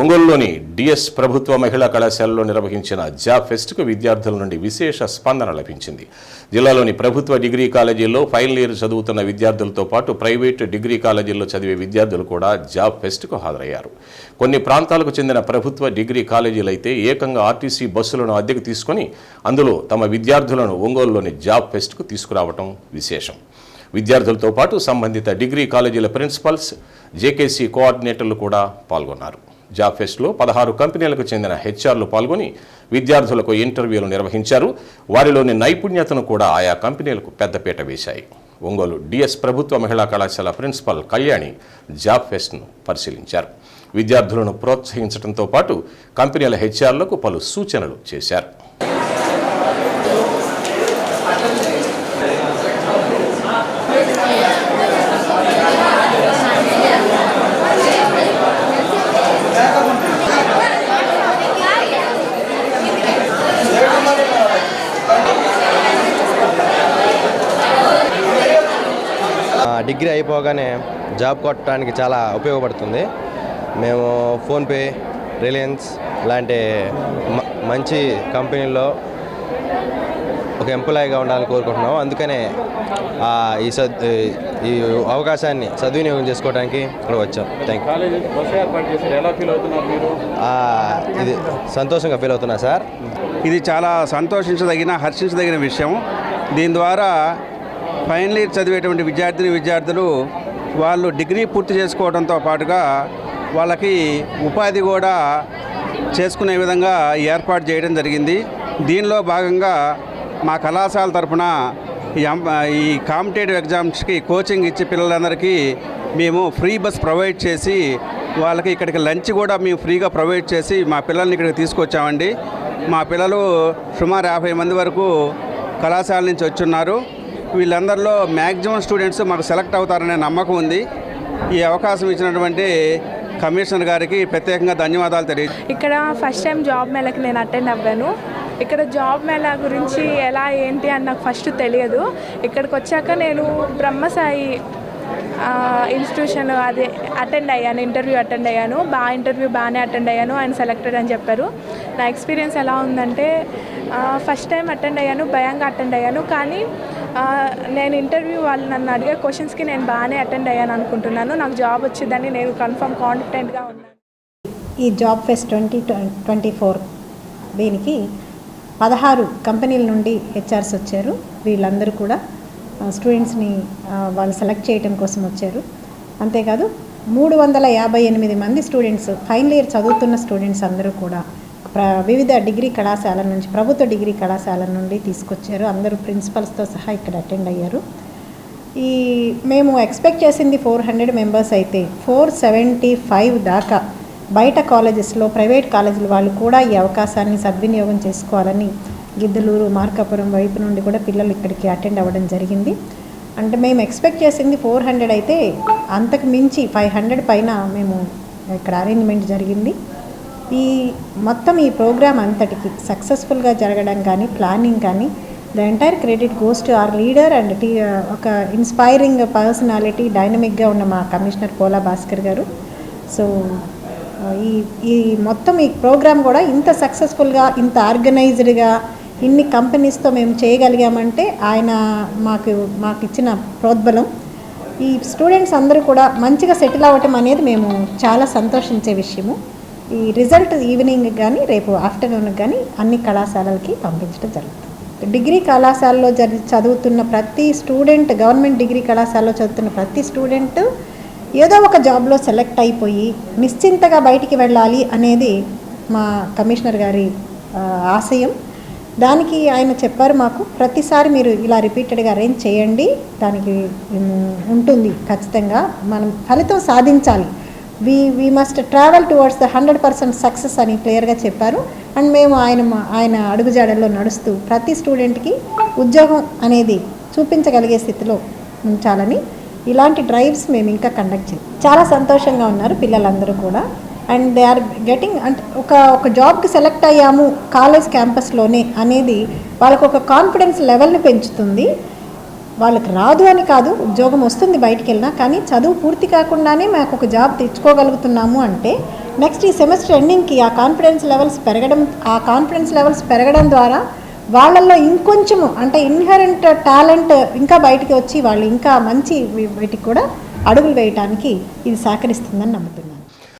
ఒంగోలులోని డిఎస్ ప్రభుత్వ మహిళా కళాశాలలో నిర్వహించిన జాబ్ ఫెస్ట్కు విద్యార్థుల నుండి విశేష స్పందన లభించింది. జిల్లాలోని ప్రభుత్వ డిగ్రీ కాలేజీల్లో ఫైనల్ ఇయర్ చదువుతున్న విద్యార్థులతో పాటు ప్రైవేటు డిగ్రీ కాలేజీల్లో చదివే విద్యార్థులు కూడా జాబ్ ఫెస్ట్కు హాజరయ్యారు. కొన్ని ప్రాంతాలకు చెందిన ప్రభుత్వ డిగ్రీ కాలేజీలు అయితే ఏకంగా ఆర్టీసీ బస్సులను అద్దెకు తీసుకొని అందులో తమ విద్యార్థులను ఒంగోలులోని జాబ్ ఫెస్ట్కు తీసుకురావడం విశేషం. విద్యార్థులతో పాటు సంబంధిత డిగ్రీ కాలేజీల ప్రిన్సిపల్స్ జేకేసీ కోఆర్డినేటర్లు కూడా పాల్గొన్నారు. జాబ్ ఫెస్ట్లో పదహారు కంపెనీలకు చెందిన హెచ్ఆర్లు పాల్గొని విద్యార్థులకు ఇంటర్వ్యూలు నిర్వహించారు. వారిలోని నైపుణ్యతను కూడా ఆయా కంపెనీలకు పెద్దపీట వేశాయి. ఒంగోలు డిఎస్ ప్రభుత్వ మహిళా కళాశాల ప్రిన్సిపల్ కళ్యాణి జాబ్ ఫెస్ట్ను పరిశీలించారు. విద్యార్థులను ప్రోత్సహించడంతో పాటు కంపెనీల హెచ్ఆర్లకు పలు సూచనలు చేశారు. డిగ్రీ అయిపోగానే జాబ్ కొట్టడానికి చాలా ఉపయోగపడుతుంది. మేము ఫోన్పే రిలయన్స్ లాంటి మ- మంచి కంపెనీల్లో ఒక ఎంప్లాయీగా ఉండాలని కోరుకుంటున్నాం అందుకనే ఆ, ఈ సద్ ఈ అవకాశాన్ని సద్వినియోగం చేసుకోవడానికి ఇక్కడ వచ్చాం. థ్యాంక్ కాలేజీ బస్సు ఏర్పాటు చేశారు. ఎలా ఫీల్ అవుతున్నారు మీరు? ఇది సంతోషంగా ఫీల్ అవుతున్నా సార్. ఇది చాలా సంతోషించదగిన హర్షించదగిన విషయం. దీని ద్వారా ఫైనల్ ఇయర్ చదివేటువంటి విద్యార్థిని విద్యార్థులు వాళ్ళు డిగ్రీ పూర్తి చేసుకోవడంతో పాటుగా వాళ్ళకి ఉపాధి కూడా చేసుకునే విధంగా ఏర్పాటు చేయడం జరిగింది. దీనిలో భాగంగా మా కళాశాల తరఫున ఈ ఈ కాంపిటేటివ్ ఎగ్జామ్స్కి కోచింగ్ ఇచ్చి పిల్లలందరికీ మేము ఫ్రీ బస్ ప్రొవైడ్ చేసి వాళ్ళకి ఇక్కడికి లంచ్ కూడా మేము ఫ్రీగా ప్రొవైడ్ చేసి మా పిల్లల్ని ఇక్కడికి తీసుకొచ్చామండి. మా పిల్లలు సుమారు యాభై మంది వరకు కళాశాల నుంచి వచ్చున్నారు. వీళ్ళందరిలో మ్యాక్సిమం స్టూడెంట్స్ మాకు సెలెక్ట్ అవుతారనే నమ్మకం ఉంది. ఈ అవకాశం ఇచ్చినటువంటి కమిషనర్ గారికి ప్రత్యేకంగా ధన్యవాదాలు తెలియ ఇక్కడ ఫస్ట్ టైం జాబ్ మేళకి నేను అటెండ్ అవ్వాను. ఇక్కడ జాబ్ మేళా గురించి ఎలా ఏంటి అని నాకు ఫస్ట్ తెలియదు. ఇక్కడికి వచ్చాక నేను బ్రహ్మసాయి ఇన్స్టిట్యూషన్ అది అటెండ్ అయ్యాను ఇంటర్వ్యూ అటెండ్ అయ్యాను. బాగా ఇంటర్వ్యూ బాగానే అటెండ్ అయ్యాను ఆయన సెలెక్టెడ్ అని చెప్పారు. నా ఎక్స్పీరియన్స్ ఎలా ఉందంటే ఫస్ట్ టైం అటెండ్ అయ్యాను భయంగా అటెండ్ అయ్యాను. కానీ నేను ఇంటర్వ్యూ వాళ్ళు నన్ను అడిగే క్వశ్చన్స్కి నేను బాగానే అటెండ్ అయ్యాను అనుకుంటున్నాను. నాకు జాబ్ వచ్చిందని నేను కన్ఫర్మ్ కాన్ఫిడెంట్గా ఉన్నాను. ఈ job fest twenty twenty four దీనికి పదహారు కంపెనీల నుండి హెచ్ఆర్స్ వచ్చారు. వీళ్ళందరూ కూడా స్టూడెంట్స్ని వాళ్ళు సెలెక్ట్ చేయడం కోసం వచ్చారు. అంతేకాదు మూడు వందల యాభై ఎనిమిది మంది స్టూడెంట్స్ ఫైనల్ ఇయర్ చదువుతున్న స్టూడెంట్స్ అందరూ కూడా ప్ర వివిధ డిగ్రీ కళాశాల నుంచి ప్రభుత్వ డిగ్రీ కళాశాల నుండి తీసుకొచ్చారు. అందరూ ప్రిన్సిపల్స్తో సహా ఇక్కడ అటెండ్ అయ్యారు. ఈ మేము ఎక్స్పెక్ట్ చేసింది ఫోర్ హండ్రెడ్ మెంబర్స్ అయితే ఫోర్ సెవెంటీ ఫైవ్ దాకా బయట కాలేజెస్లో ప్రైవేట్ కాలేజీల వాళ్ళు కూడా ఈ అవకాశాన్ని సద్వినియోగం చేసుకోవాలని గిద్దలూరు మార్కాపురం వైపు నుండి కూడా పిల్లలు ఇక్కడికి అటెండ్ అవ్వడం జరిగింది. అంటే మేము ఎక్స్పెక్ట్ చేసింది ఫోర్ హండ్రెడ్ అయితే అంతకు మించి ఫైవ్ హండ్రెడ్ పైన మేము ఇక్కడ అరేంజ్మెంట్ జరిగింది. ఈ మొత్తం ఈ ప్రోగ్రామ్ అంతటికి సక్సెస్ఫుల్గా జరగడం కానీ ప్లానింగ్ కానీ the entire credit goes to our leader and the ఒక ఇన్స్పైరింగ్ పర్సనాలిటీ డైనమిక్గా ఉన్న మా కమిషనర్ పోలా భాస్కర్ గారు. సో ఈ ఈ మొత్తం ఈ ప్రోగ్రామ్ కూడా ఇంత సక్సెస్ఫుల్గా ఇంత ఆర్గనైజ్డ్గా ఇన్ని కంపెనీస్తో మేము చేయగలిగామంటే ఆయన మాకు మాకు ఇచ్చిన ప్రోద్బలం. ఈ స్టూడెంట్స్ అందరూ కూడా మంచిగా సెటిల్ అవ్వటం అనేది మేము చాలా సంతోషించే విషయము. ఈ రిజల్ట్ ఈవినింగ్ కానీ రేపు ఆఫ్టర్నూన్ కానీ అన్ని కళాశాలలకి పంపించడం జరుగుతుంది. డిగ్రీ కళాశాలలో జరి చదువుతున్న ప్రతి స్టూడెంట్ గవర్నమెంట్ డిగ్రీ కళాశాలలో చదువుతున్న ప్రతి స్టూడెంట్ ఏదో ఒక జాబ్లో సెలెక్ట్ అయిపోయి నిశ్చింతగా బయటికి వెళ్ళాలి అనేది మా కమిషనర్ గారి ఆశయం. దానికి ఆయన చెప్పారు మాకు ప్రతిసారి మీరు ఇలా రిపీటెడ్గా అరేంజ్ చేయండి దానికి ఉంటుంది ఖచ్చితంగా. మనం ఫలితం సాధించాలి. We we must travel towards the hundred percent success అని క్లియర్గా చెప్పారు. అండ్ మేము ఆయన ఆయన అడుగుజాడల్లో నడుస్తూ ప్రతి స్టూడెంట్కి ఉద్యోగం అనేది చూపించగలిగే స్థితిలో ఉంచాలని ఇలాంటి డ్రైవ్స్ మేము ఇంకా కండక్ట్ చేయాలి చాలా సంతోషంగా ఉన్నారు పిల్లలందరూ కూడా. అండ్ దే ఆర్ గెటింగ్ అంటే ఒక ఒక జాబ్కి సెలెక్ట్ అయ్యాము కాలేజ్ క్యాంపస్లోనే అనేది వాళ్ళకు ఒక కాన్ఫిడెన్స్ లెవెల్ని పెంచుతుంది. వాళ్ళకి రాదు అని కాదు ఉద్యోగం వస్తుంది బయటికి వెళ్ళినా కానీ చదువు పూర్తి కాకుండానే మాకు ఒక జాబ్ తెచ్చుకోగలుగుతున్నాము అంటే నెక్స్ట్ ఈ సెమిస్టర్ ఎండింగ్కి ఆ కాన్ఫిడెన్స్ లెవెల్స్ పెరగడం ఆ కాన్ఫిడెన్స్ లెవెల్స్ పెరగడం ద్వారా వాళ్ళల్లో ఇంకొంచెము అంటే ఇన్హరెంట్ టాలెంట్ ఇంకా బయటికి వచ్చి వాళ్ళు ఇంకా మంచి వీటికి కూడా అడుగులు వేయటానికి ఇది సహకరిస్తుందని నమ్ముతున్నాను